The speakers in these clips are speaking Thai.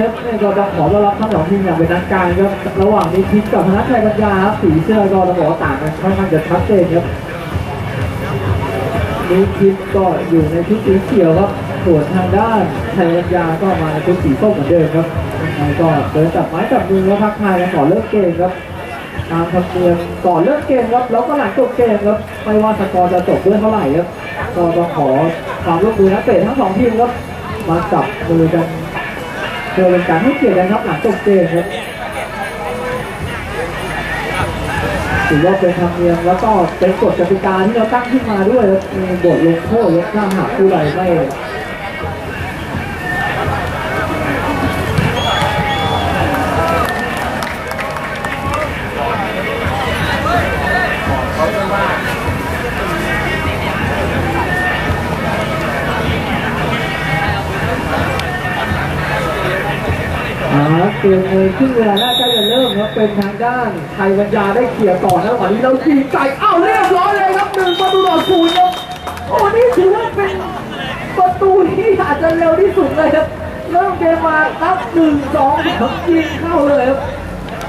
ครับเนี่ยก็ต้องขอต้อนรับทั้งสองทีมอย่างเป็นทางการครับระหว่างนี้ทิพย์กับพนัทชัยปัญญาครับสีเสื้อก็ต้องบอกว่าต่างกันค่อนข้างจะชัดเจนครับนี้ทิพย์ก็อยู่ในชุดสีเขียวครับส่วนทางด้านชัยปัญญาก็มาในชุดสีส้มเหมือนเดิมครับยังไงก็เดินจับไม้จับมือแล้วทักทายกันก่อนเริ่มเกมครับตามธรรมเนียมก่อนเริ่มเกมครับแล้วก็หลังจบเกมครับไม่ว่าสกอร์จะจบด้วยเท่าไหร่ครับก็ต้องขอความร่วมมือนักเตะทั้งสองทีมครับมาจับมือกัน เพื่อเป็นการให้เกียรตินะครับหลังจบเกมครับถือว่าเป็นธรรมเนียมแล้วก็เป็นกฎกติกาที่เราตั้งขึ้นมาด้วยครับมีบทลงโทษและถ้าหากผู้ใดไม่ อ่าเกมเลยครึ่งเวลาแรกใกล้จะเริ่มครับเป็นทางด้านไทยวัญญาได้เขี่ยร์ก่อนะวันนี้เรายิงไก่อ้าวเรียบร้อยเลยครับหนึ่งประตูต่อศูนย์ครับโอ้นี่ถือว่าเป็นประตูที่อาจจะเร็วที่สุดเลยครับเริ่มเกมมานับหนึ่งสองสามยิงเข้าเลยครับ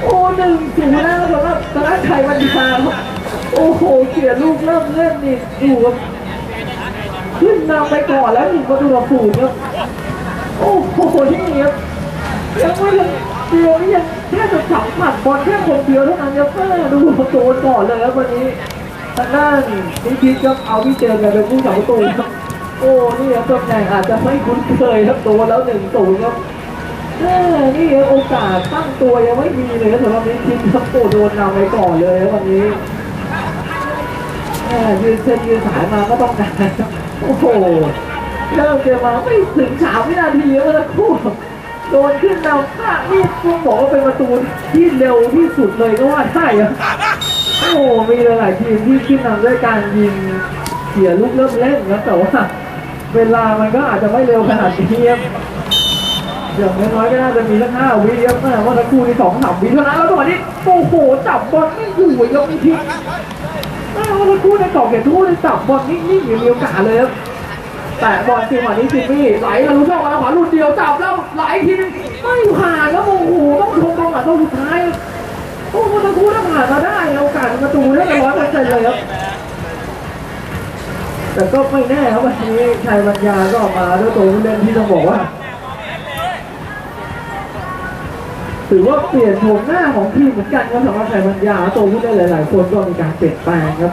โอ้หนึ่งศูนย์แล้วสำหรับธนาไทยวัญญาครับโอ้โหเขี่ยลูกเริ่มเล่นนี่ดูครับขึ้นนำไปก่อนแล้วหนึ่งประตูต่อศูนย์ครับโอ้โหที่นี่ครับยังไม่ยัง เดียวนี่ยังแค่จะสัมผัสบอลแค่คนเดียวเท่านั้นยังแม่ดูโดนก่อนเลยครับวันนี้ทางด้านนิคิดครับเอาที่เจอกันเป็นผู้สาประตูครับโอ้นี่ครับตำแหน่งอาจจะไม่คุ้นเคยครับโดนแล้วหนึ่งศูนย์ครับนี่โอกาสตั้งตัวยังไม่มีเลยสำหรับนิคิดครับโอ้โดนนำไปก่อนเลยวันนี้แม่ยืนเส้นยืนสายมาก็ต้องการโอ้โหเริ่มเจอมาไม่ถึงสามวินาทีแล้วนะคู่ โดนขึ้นนำพลาดนี่ต้องบอกว่าเป็นประตูที่เร็วที่สุดเลยก็ว่าได้อะโอ้โหมีหลายๆทีมที่ขึ้นนำด้วยการยิงเสียลูกเริ่มเล่นนะแต่ว่าเวลามันก็อาจจะไม่เร็วขนาดนี้ครับอย่างน้อยๆก็น่าจะมีสักห้าวิครับแม่ว่าสักครู่นี้สองสามวิเท่านั้นแล้วตอนนี้โอ้โหจับบอลไม่อยู่ยกทิ้งแม่ว่าสักครู่ในกรอบเขตโทุกจับบอลนิ่งๆอยู่มีโอกาสเลยครับ แต่บอลจังหวะนี้จิมมี่ไหลทะลุช่องมาขวาลุดเดียวจับแล้วไหลทีนึงไม่ผ่านแล้วโอ้โหต้องชมตรงหลังตัวสุดท้ายโอ้โหตะคูถ้าผ่านมาได้โอกาสประตูได้ร้อยเปอร์เซ็นต์เลยครับแต่ก็ไม่แน่ครับวันนี้ชัยบัญญาก็ออกมาด้วยตัวผู้เล่นที่ต้องบอกว่าถือว่าเปลี่ยนโฉมหน้าของทีมเหมือนกันครับสำหรับชัยบัญญาตัวผู้เล่นหลาย ๆ คนก็มีการเปลี่ยนแปลงครับ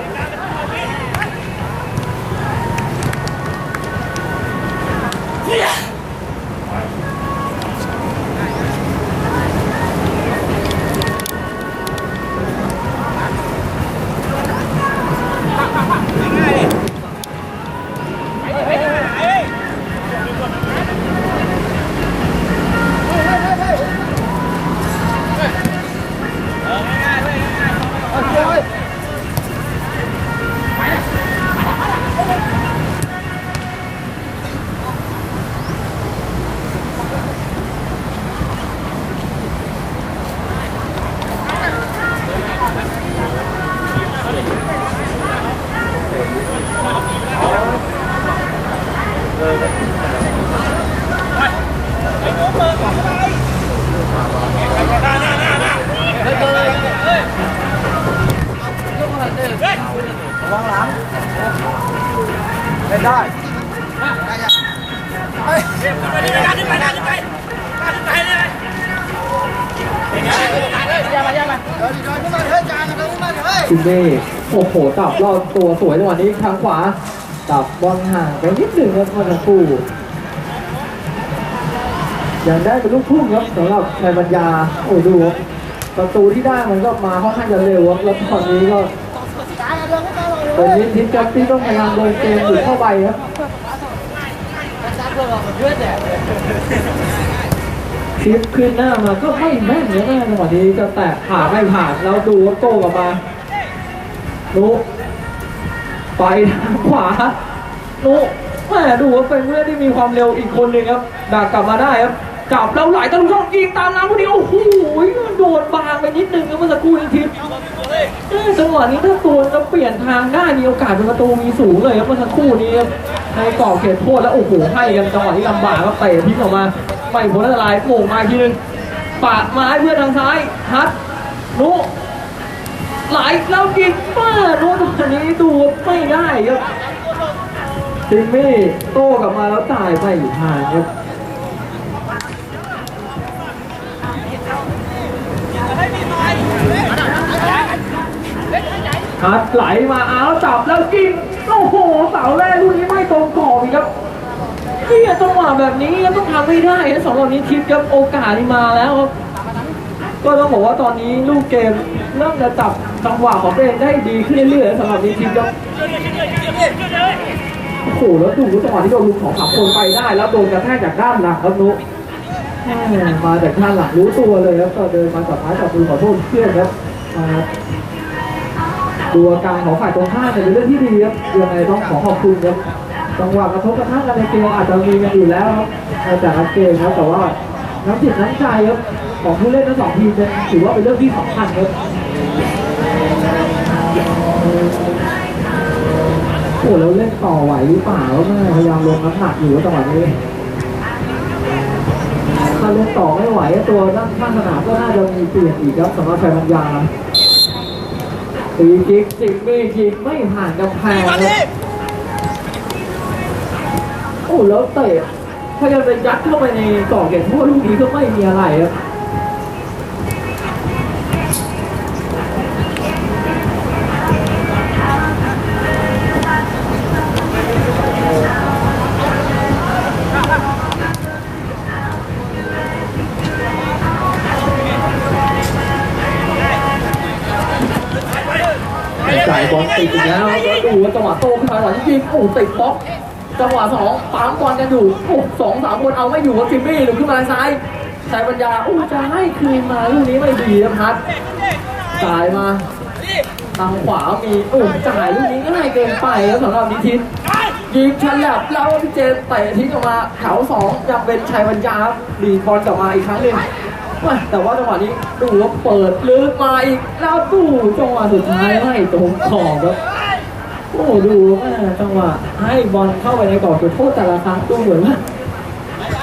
จิมมี่โอ้โหตับรอบตัวสวยจังหวะนี้ทางขวาตับบอลห่างไปนิดหนึ่งครับเมื่อสักครู่ยังได้เป็นลูกทุ่งครับสำหรับชัยบัญญาโอ้ดูประตูที่ได้มันก็มาค่อนข้างจะเร็วครับแล้วตอนนี้ก็ตอนนี้ทิศกับที่ต้องพยายามเดินเกมหลุดเข้าไปครับทิศขึ้นหน้ามาก็ไม่แม่นเลยแม่จังหวะนี้จะแตะผ่านไม่ผ่านแล้วดูว่าโต้กลับมา นุไปทางขวานุแม่ดูว่าเป็นผู้เล่นที่มีความเร็วอีกคนหนึ่งครับดักกลับมาได้ครับจับแล้วไหลตะลุช่องยิงตามน้ำพอดีโอ้โหโดนบางไปนิดนึงครับเมื่อสักครู่นี้ทิพย์จังหวะนี้ถ้าตัวจะเปลี่ยนทางได้มีโอกาสเป็นประตูมีสูงเลยครับเมื่อสักครู่นี้ครับในกรอบเขตโทษแล้วโอ้โหให้กันจังหวะนี้ลำบากก็เตะทิ้งออกมาไม่พ้นอันตรายโมงมาทีนึงปาดมาให้เพื่อนทางซ้ายฮัทนุ หลแล้วยิงป้านุตอนนี้ดูไม่ได้ครับจิมมี่โต้กลับมาแล้วจ่ายไปอยู่ทางครับฮัดไหลมาเอาจับแล้วกินโอ้โหเสาแรกลูกนี้ไม่ตรงกรอบอีกครับเนี่ยจังหวะแบบนี้ต้องทำให้ได้นะสำหรับนิทิพย์ครับโอกาสนี่มาแล้วครับก็ต้องบอกว่าตอนนี้ลูกเกม เริ่มจะจับจังหวะของตัวเองได้ดีขึ้นเรื่อยๆสำหรับนิทิพย์ครับโอ้โหแล้วดูจังหวะที่โดนลุกของขับคนไปได้ แล้วโดนกระแทกจากด้านหลังครับนุมาจากด้านหลังรู้ตัวเลยครับก็เดินมาจับท้ายจับมือขอโทษเพื่อนครับมาดูอาการของฝ่ายตรงข้ามเนี่ยเป็นเรื่องที่ดีครับยังไงต้องขอขอบคุณครับจังหวะกระทบกระทั่งกันในเกมอาจจะมีกันอยู่แล้วครับจากเกมครับแต่ว่าน้ำจิตน้ำใจครับของผู้เล่นทั้งสองทีมถือว่าเป็นเรื่องที่สำคัญครับ โอ้แล้วเล่นต่อไหวหรือเปล่าแม่พยายามลงน้ำหนักอยู่จังหวะนี้ถ้าเล่นต่อไม่ไหวตัวด้านข้างสนามก็น่าจะมีเปลี่ยนอีกครับสำหรับชัยมัญญาตีจิกจิกไม่จิกไม่ผ่านกำแพงเลยโอ้แล้วเตะพยายามจะยัดเข้าไปในกรอบเก็บโทษลูกนี้ก็ไม่มีอะไรครับ โอ้ติดบล็อกจังหวะสองปั๊มบอลกันอยู่โอ้สองสามคนเอาไม่อยู่ครับจิมมี่หลุดขึ้นมาทางซ้ายชายปัญญาโอ้จะให้คืนมาลูกนี้ไม่ดีนะพัดจ่ายมาทางขวามีโอ้จ่ายลูกนี้ง่ายเกินไปแล้วสำหรับนิทิศยิงฉลับแล้วพี่เจนเตะทิ้งออกมาแถวสองยังเป็นชัยบรรยาครับดีบอลกลับมาอีกครั้งหนึ่งแต่ว่าจังหวะนี้ดูว่าเปิดลึกมาอีกแล้วดูจังหวะสุดท้ายไม่ตรงขอบครับ โอ้ดูแม่จังหวะให้บอลเข้าไปในกรอบจุดโทษแต่ละครั้งดูเหมือนว่า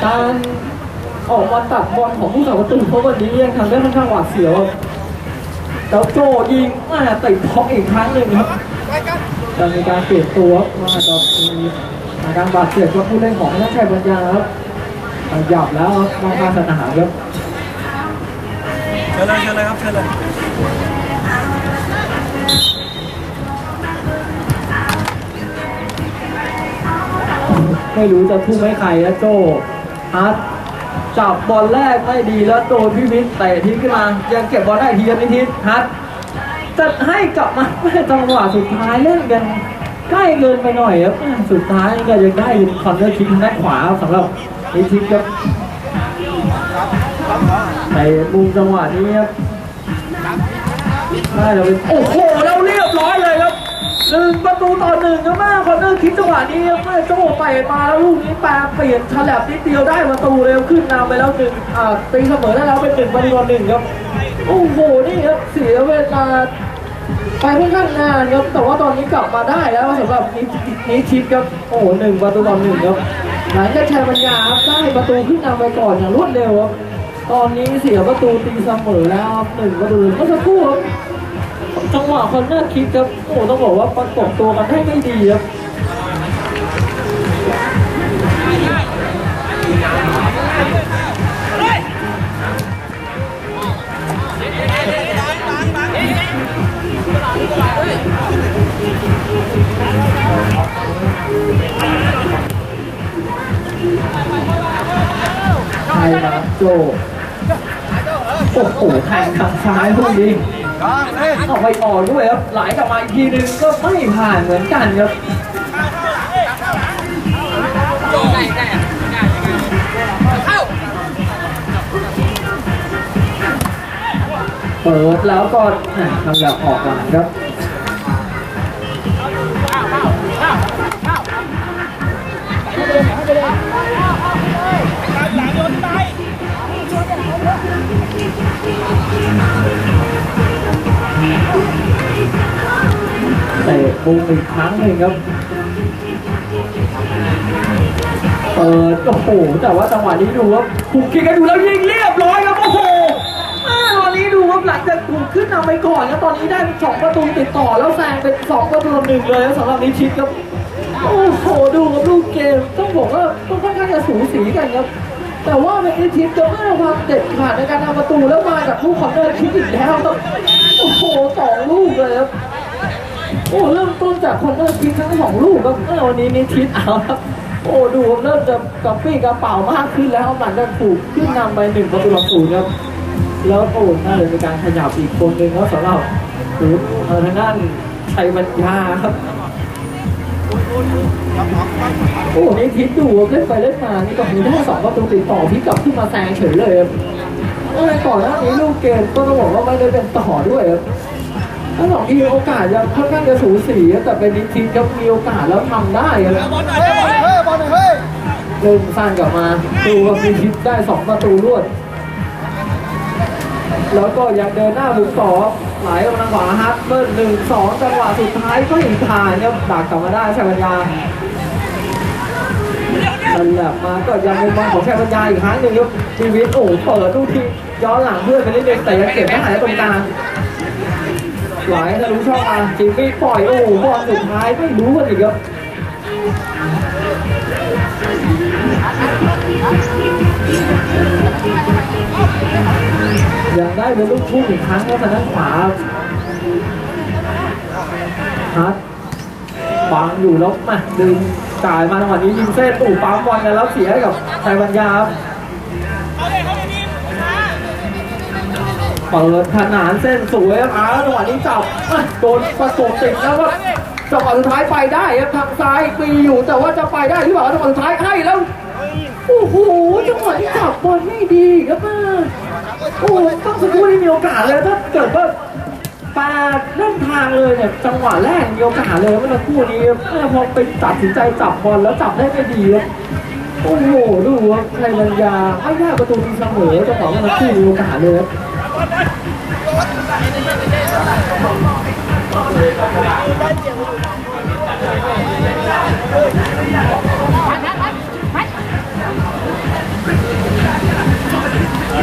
การออกมาตัดบอลของผู้สาประตูเพราะวันนี้ยังทำได้ค่อนข้างหวาดเสียวครับแล้วโจยิงมาติดท็อกอีกครั้งหนึ่งครับจะมีการเปลี่ยนตัวมาจะมีอาการบาดเจ็บกับผู้เล่นของนักชัยปัญญาครับหยับแล้วครับมองการสนามครับเชิญเลยเชิญเลยครับเชิญเลย ไม่รู้จะทุ่มให้ใครนะโจอาร์ตจับบอลแรกไม่ดีแล้วโดนพี่วิทย์เตะทิ้งขึ้นมา ยังเก็บบอลได้ทีครับนิทิศฮัทจะให้กลับมาจังหวะสุดท้ายเล่นกันใกล้เกินไปหน่อยครับสุดท้ายก็ยังได้คอนเนอร์คิกทางด้านขวาสำหรับนิทิศครับในมุมจังหวะนี้ครับได้แล้วเป็นโอ้โหแล้วเรียบร้อยเลยครับ หนึ่งประตูต่อหนึ่งครับแม่คอนเนอร์คิกจังหวะนี้ครับแม่โจ้เตะมาแล้วลูกนี้แปลเปลี่ยนฉลับนิดเดียวได้ประตูเร็วขึ้นนำไปแล้วหนึ่งอ่าตีเสมอได้แล้วเป็นหนึ่งประตูต่อหนึ่งครับโอ้โหนี่ครับเสียเวลาไปค่อนข้างนานครับแต่ว่าตอนนี้กลับมาได้แล้วสำหรับนินิชิตครับโอ้โหหนึ่งประตูต่อหนึ่งครับหลังจากชัยปัญญาครับได้ประตูขึ้นนำไปก่อนอย่างรวดเร็วครับตอนนี้เสียประตูตีเสมอแล้วหนึ่งประตูเมื่อสักครู่ครับ จังหวะคอนเนอร์คิกครับโอ้ต้องบอกว่าประกบตัวกันได้ไม่ดีครับไทยมาโจโอ้โหแทงทางซ้ายพวกนี้กลาง เออกไปอ่อด้วยครับ ไหลกลับมาอีกทีนึงก็ไม่ผ่านเหมือนกันครับเปิดแล้วก็ทำแบบออกหลังครับหลังโยนไป เตะมุมอีกครั้งหนึ่งครับ เปิดโอ้โหแต่ว่าจังหวะนี้ดูว่าถูกคิกกันดูแล้วยิงเรียบร้อยครับโอ้โหตอนนี้ดูว่าหลังจากถูกขึ้นนำไปก่อนครับตอนนี้ได้สองประตูติดต่อแล้วแซงเป็นสองประตูหนึ่งเลยครับสำหรับนิชิตครับโอ้โหดูครับลูกเกมต้องบอกว่าต้องค่อนข้างจะสูสีกันครับ แต่ว่าเป็นนิชิตจะไม่ระวังเด็ดขาดในการทำประตูแล้วมาจากลูกของเนิร์ดคิกอีกแล้วครับโอ้โหสองลูกเลยครับโอ้เริ่มต้นจากคนเริ่มคิดทั้งสองลูกครับเออวันนี้นิทิศเอาครับโอ้ดูเริ่มจะกระปรี้กระเป๋ามากขึ้นแล้วหลังจากถูกขึ้นนำไปหนึ่งประตูต่อศูนย์ครับแล้วโอ้น่าเลยมีการขยับอีกคนหนึ่งก็สำหรับหรือเออทางด้านชัยบัญญาครับ โอ้นี่ทิศดูเล่นไปเล่นมานี่ก็มีได้สองประตูติดต่อพลิกกลับขึ้นมาแซงเฉยเลยครับเออก่อนหน้านี้ลูกเกมก็ต้องบอกว่าไม่ได้เป็นต่อด้วยครับทั้งสองทีโอกาสจะค่อนข้างจะสูสีแต่เป็นนิทิศครับมีโอกาสแล้วทำได้ครับเฮ้ยเฮ้ยบอลหน่อยเฮ้ยเริ่มสั้นกลับมาดูว่านิทิศได้สองประตูรวด แล้วก็ยังเดินหน้าบุกต่อ ไหลออกทางขวาฮัตเบิร์หนึ่งสองจังหวะสุดท้ายก็อีกทางครับดักกลับมาได้ชัยปัญญานั่นแหละมาก็ยังเป็นบอลของชัยปัญญาอีกครั้งหนึ่งครับชีวิตโอ้โหเปิดลูกทีย้อนหลังเพื่อนไปนิดนึงแต่ยังเก็บไม่หายตรงกลางไหลทะลุช่องมาจิมมี่ปล่อยโอ้โหบอลสุดท้ายไม่รู้กันอีกครับ อยังได้เป็นลูกทุ่งอีกครั้งแล้วทางด้านขวาฮัทฟังอยู่แล้วมาดึงจ่ายมาจังหวะนี้ยิงเส้นตู่ปั๊มบอลกันแล้วเสียกับชัยบัญญาครับเปิดขนานเส้นสวยครับอาจังหวะนี้จับโดนประกบติดแล้วก็จังหวะสุดท้ายไปได้ครับทางซ้ายปีอยู่แต่ว่าจะไปได้หรือเปล่าจังหวะสุดท้ายให้แล้ว โอ้โหจังหวะที่จับบอลไม่ดีครับมาโอ้โหต้องสักครู่ที่มีโอกาสเลยถ้าเกิดว่าปาดเล่นทางเลยเนี่ยจังหวะแรกมีโอกาสเลยเมื่อคู่นี้ครับเมื่อพอไปตัดสินใจจับบอลแล้วจับได้ไม่ดีครับโอ้โหดูว่าไทยรัญญาไม่ได้ประตูตีเสมอจังหวะเมื่อสักครู่มีโอกาสเลยครับ เ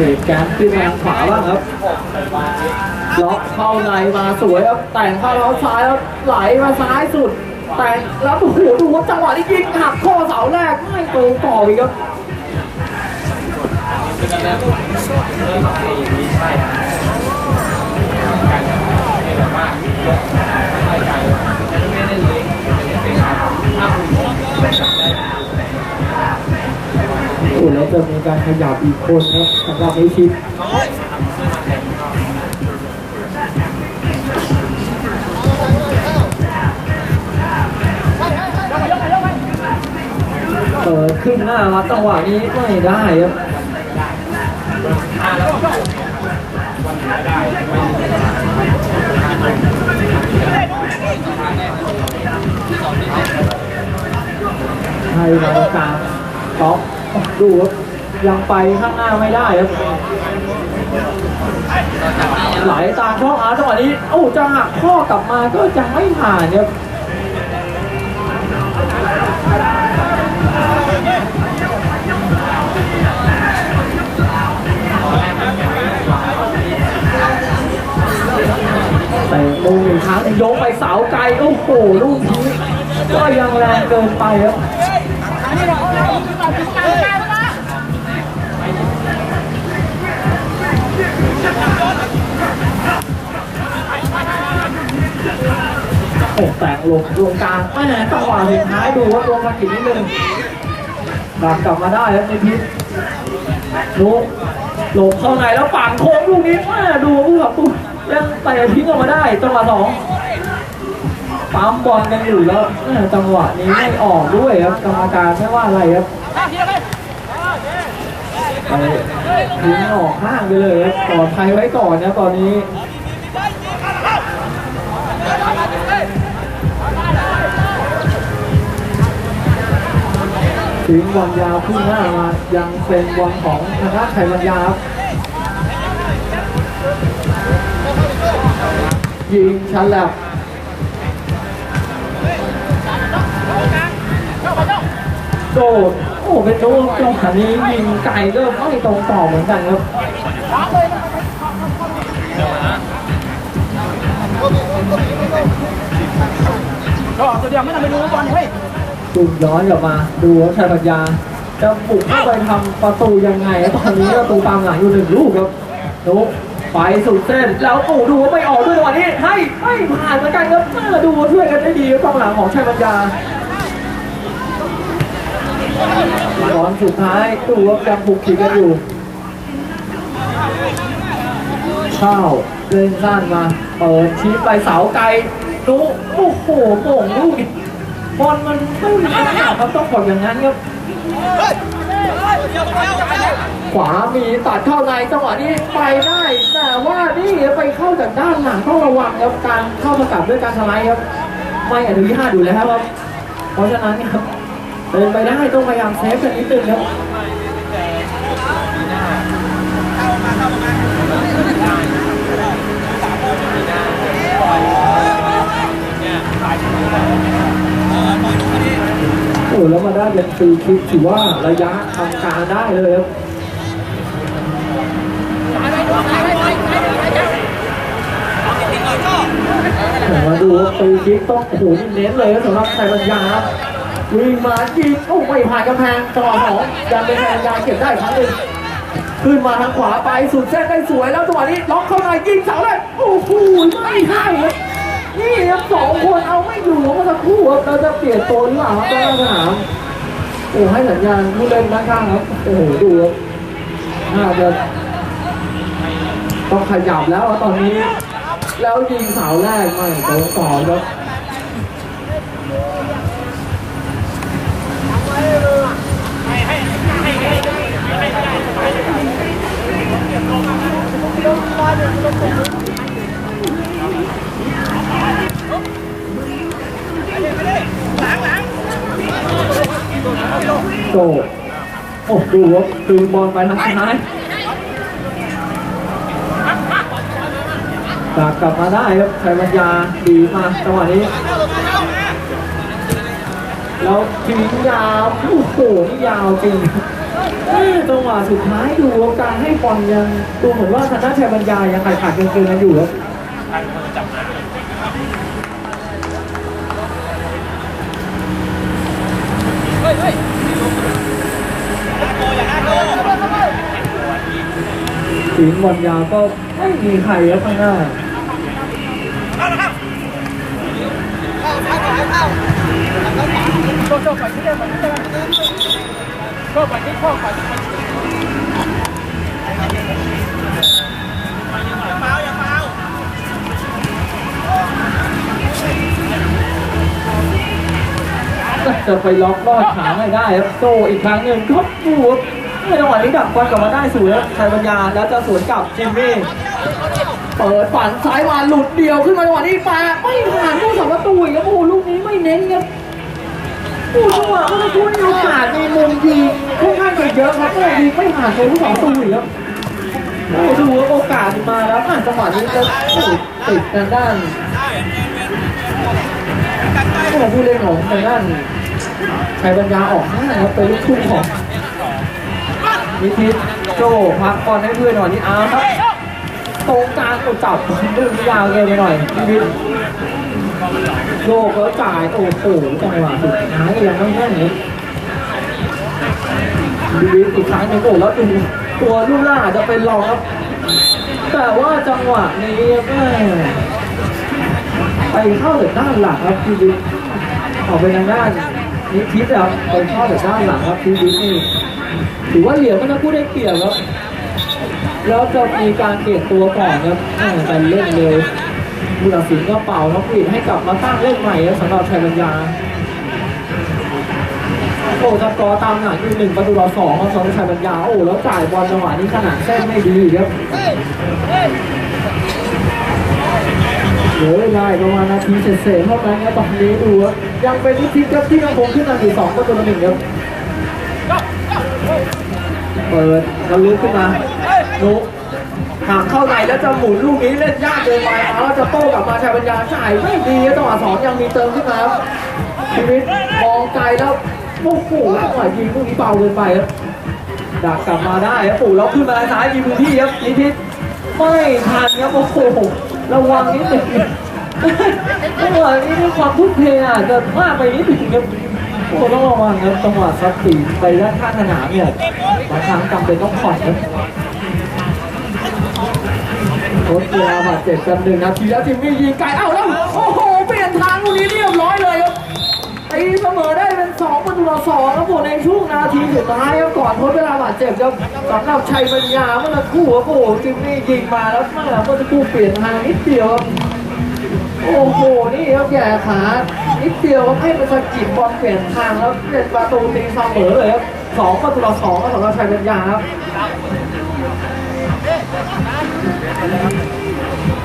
กิดการขึ้นมาทางขวาบ้างครับล็อกเข้าในมาสวยครับแต่งเข้าเท้าซ้ายแล้วไหลมาซ้ายสุด แต่งแล้วโอ้โหดูว่าจังหวะที่ยิงหักข้อเสาแรกไม่ตรงต่ออีกครับโอ้แแล้วจะมีการขยับอีกคนนะสำหรับนิชิตเปิดขึ้นหน้ารับจังหวะนี้ไม่ได้ครับให้มาตรงกางท็อป ดูครับยังไปข้างหน้าไม่ได้ครับไหลตามช่องอาร์ตจังหวะนี้โอ้จะหักข้อกลับมาก็ยังไม่ผ่านครับแต่มุมอีกครั้งยกไปเสาไกลโอ้โหลูกนี้ก็ยังแรงเกินไปครับ โอ้แต่งลงตรงกลางแม่จังหวะสุดท้ายดูว่าตัวมากินนิดนึงดักกลับมาได้ครับในพิษลุกหลบเข้าในแล้วปั่นโค้งลูกนี้แม่ดูผู้ขับตู้ยังเตะทิ้งออกมาได้จังหวะสองปั๊มบอลกันอยู่แล้วแม่จังหวะนี้ไม่ออกด้วยครับกรรมการไม่ว่าอะไรครับ ไปทิ้งออกห้างไปเลยต่อไทยไว้ก่อนนะตอนนี้ทิ้งวัลยาวขึ้นหน้ามายังเป็นวัลของธนาไข่บอลยาวยิงชันแลบโดด อ้เป็นโดดจังหวะนี้ยิงไกลก็ไม่ตรงต่อเหมือนกันครับก็ตัวเดียวไม่ต้องไปดูบอลเฮ้ยตุ่มย้อนกลับมาดูว่าชายปัญญาจะบุกเข้าไปทำประตูยังไงตอนนี้ประตูตามหลังอยู่หนึ่งลูกครับนุกไปสุดเส้นแล้วโอ้ดูว่าไม่ออกด้วยจังหวะนี้ให้ไม่ผ่านเหมือนกันครับเออดูว่าช่วยกันได้ดีครับกองหลังของชายปัญญา บอลสุดท้ายดูว่ายังผูกขีดกันอยู่เข้าวเล่นสั้นมาเปิดชี้ไปเสาไกลนุกโอ้โหโป่งลูกบอลมันไม่มีขนาดครับต้องบอกอย่างนั้นครับขวามีตัดเข้าในจังหวะนี้ไปได้แต่ว่านี่ไปเข้าจากด้านหลังต้องระวังครับการเข้าสกัดด้วยการสไลด์ครับ ไม่อนุญาตอยู่แล้วครับเพราะฉะนั้นครับ เดินไปได้ต้องพยายามเซฟกันนิดนึงครับโอ้แล้วมาได้เป็นฟรีคิกถือว่าระยะทำการได้เลยครับมาดูฟรีคิกต้องโหนเน้นเลยสำหรับไทยปัญญาครับ วิ่งมายิงโอ้ไม่ผ่านกำแพงจังหวะของยังเป็นไทยปัญญาเก็บได้ครั้งหนึ่งขึ้นมาทางขวาไปสุดเส้นได้สวยแล้วจังหวะนี้ล็อกเข้าในยิงเสาเลยโอ้โหไม่ให้ครับนี่ครับสองคนเอาไม่อยู่เมื่อสักครู่ครับเราจะเปลี่ยนตัวหรือเปล่าครับด้านสนามโอ้ให้สัญญาณผู้เล่นด้านข้างครับโอ้โหดูครับน่าจะต้องขยับแล้วอะตอนนี้ แล้วยิงเสาแรกไม่ตรงต่อครับ โตโอ้ดูครับคืนบอลไปทางซ้ายกลับกลับมาได้ครับชัยวัญญาดีมากจังหวะนี้ แล้วทิ้งยาวโอ้โหนี่ยาวจริงจังหวะสุดท้ายดูว่าการให้บอลยังดูเหมือนว่าทางด้านชัยบัญญายังขาดขาดเกินเกินกันอยู่ครับถึ งบอลยาวก็ไม่มีใครครับข้างหน้าโชว์โชว์ไปที่เดิมไปที่เดิมโชว์ไปที่โชว์ไปที่เมาอย่าเมาจะไปล็อกลอดขาไม่ได้ครับโตอีกครั้งหนึ่งครับดู ในจังหวะนี้ดักบอลกลับมาได้สวยชัยปัญญาแล้วจะสวนกลับจิมมี่เปิดฝันซ้ายมาหลุดเดียวขึ้นมาจังหวะนี้ปาไม่ผ่านผู้สองประตูครับโอ้ลูกนี้ไม่เน้นครับโอ้โหจังหวะเมื่อสักครู่นี้โอกาสมีมุมยิงค่อนข้างจะเยอะครับก็ยิงไม่ผ่านตัวผู้สองประตูครับโอ้ดูว่าโอกาสมาแล้วผ่านจังหวะนี้จะติดทางด้านผู้เล่นของทางด้านชัยปัญญาออกหน้าครับเป็นลูกทุ่งของ นิทิศโจพักก่อนให้เพื่อนหน่อยนี่อาร์ครับตรงกลางกดจับดึงยาวเกินไปหน่อยนิทิศโยกแล้วจ่ายโอ้โหจังหวะสุดท้ายยังไม่แน่นเลยนิทิศอีกครั้งหนึงโอ้แล้วดูตัวลูกล่าจะเป็นรองครับ แต่ว่าจังหวะนี้แม่ไปเข้าจากด้านหลังครับนิทิศออกไปทางด้านนิทิศครับไปเข้าจากด้านหลังครับทีวิทนี่ ถือว่าเหลียวมันจะพูดได้เปรียบครับแล้วจะมีการเปลี่ยนตัวก่อนครับแม่แต่เล่นเลยบุรศิลป์ก็เป่าน้องปีดให้กลับมาตั้งเล่นใหม่ครับสำหรับชัยบัญญาโอ้สกอร์ตามหลังอยู่หนึ่งประตูต่อสองครับสำหรับชัยบัญญาโอ้แล้วจ่ายบอลจังหวะนี้ขนาดเส้นไม่ดีครับเหลือเวลาประมาณนาทีเศษๆเท่านั้นครับตอนนี้ดูครับยังเป็นนิทิศครับที่ยังคงขึ้นนำอยู่สองประตูต่อหนึ่งครับ ปิดแล้วลึกขึ้นมานุกถามเข้าในแล้วจะหมุนลูกนี้เล่นยากเกินไปเอาจะโต้กลับมาชัยปัญญาจ่ายไม่ดีจังหวะสองยังมีเติมขึ้นมาชีวิตมองไกลแล้วโอ้โหจังหวะยิงลูกนี้เบาเกินไปครับดักกลับมาได้ครับปู่แล้วขึ้นมาซ้ายมีพื้นที่ครับนิทิศไม่ทันครับโอ้โหระวังนิดหนึ่งจังหวะนี้ด้วยความทุ่มเทอาจจะมากไปนิดหนึ่งครับ โอ้ต้องระวังครับจังหวะซัดตีไปด้านข้างสนามเนี่ยบางครั้งจำเป็นต้องผ่อนครับโค้ชเวลาบาดเจ็บกันหนึ่งนาทีแล้วจิมมี่ยิงไกลเอ้าแล้วโอ้โหเปลี่ยนทางลูกนี้เรียบร้อยเลยครับตีเสมอได้เป็นสองประตูต่อสองครับผมในช่วงนาทีสุดท้ายครับก่อนทดเวลาบาดเจ็บครับสำหรับชัยปัญญาเมื่อสักครู่ครับโอ้โหจิมมี่ยิงมาแล้วเมื่อเมื่อสักครู่เปลี่ยนทางนิดเดียวครับโอ้โหนี่ครับแย่ขา นิดเดียวครับให้มันสะกิดบอลเปลี่ยนทางแล้วเป็นประตูตีเสมอเลยครับสองประตูต่อสองครับสำหรับชัยปัญญาครับ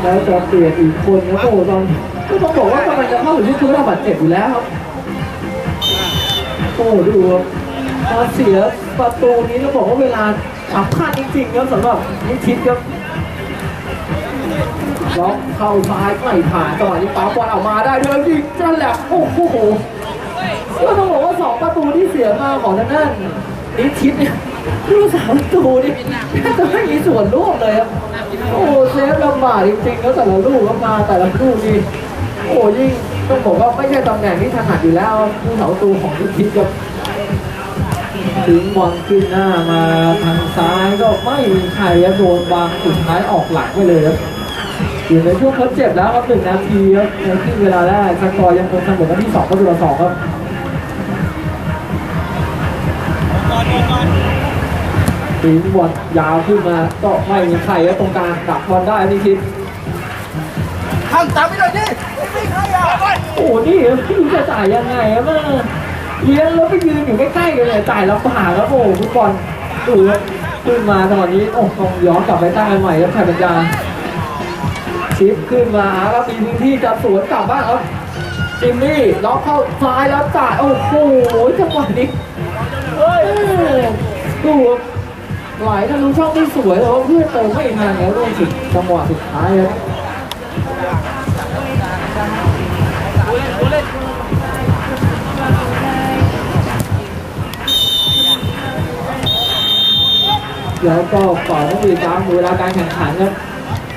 แล้วจะเปลี่ยนอีกคนนะโอ้ตอนก็ต้องบอกว่ากำลังจะเข้าถึงชุดระบาดเจ็บอยู่แล้วครับโอ้ดูมาเสียประตูนี้ต้องบอกว่าเวลาสำคัญจริงๆครับสำหรับนิชิตครับ ล็อกเข้าซ้ายไม่ผ่านจังหวะนี้ปั๊มบอลออกมาได้เด้วยยิงจันแหลกโอ้โหก็ต้องบอกว่าสองประตูที่เสียมาของนั่นนั่นนิชิตเนี่ยลูกสามประตูนี่แทบจะไม่มีส่วนร่วมเลยครับโอ้เซฟลำบากจริงๆแล้วแต่ละลูกก็มาแต่ละลูกนี่โอ้ยิ่งต้องบอกว่าไม่ใช่ตำแหน่งที่ถนัดอยู่แล้วผู้สาประตูของนิชิตครับถึงบอลขึ้นหน้ามาทางซ้ายก็ไม่มีใครโดนวางสุดท้ายออกหลังไปเลยครับ อยู่ในช่วงทดเจ็บแล้วครับหนึ่งนาทีครับในครึ่งเวลาแรกสกอร์ยังคงเสมอกันที่สองประตูต่อสองครับปีนบอลยาวขึ้นมาก็ไม่มีใครครับตรงกลางดักบอลได้นี่คิดข้างตามไปหน่อยดิไม่ใครอะโอ้นี่ครับพี่จะจ่ายยังไงครับมาเลี้ยงแล้วไปยืนอยู่ใกล้ๆกันเลยจ่ายลำบากครับโอ้ฟุตบอลดูครับขึ้นมาตอนนี้โอ้ต้องย้อนกลับไปตั้งกันใหม่ครับไทยปัญญา ชิปขึ้นมาแล้วมีพื้นที่จะสวนกลับบ้างครับจิมมี่ล็อกเข้าซ้ายแล้วจ่ายโอ้โหจังหวะนี้เฮ้ยดูไหลทะลุช่องที่สวยแต่ว่าเพื่อนเติมไม่ทันแล้วรวงสุดจังหวะสุดท้ายครับแล้วก็ก่อนต้องมีตามเวลาการแข่งขันครับ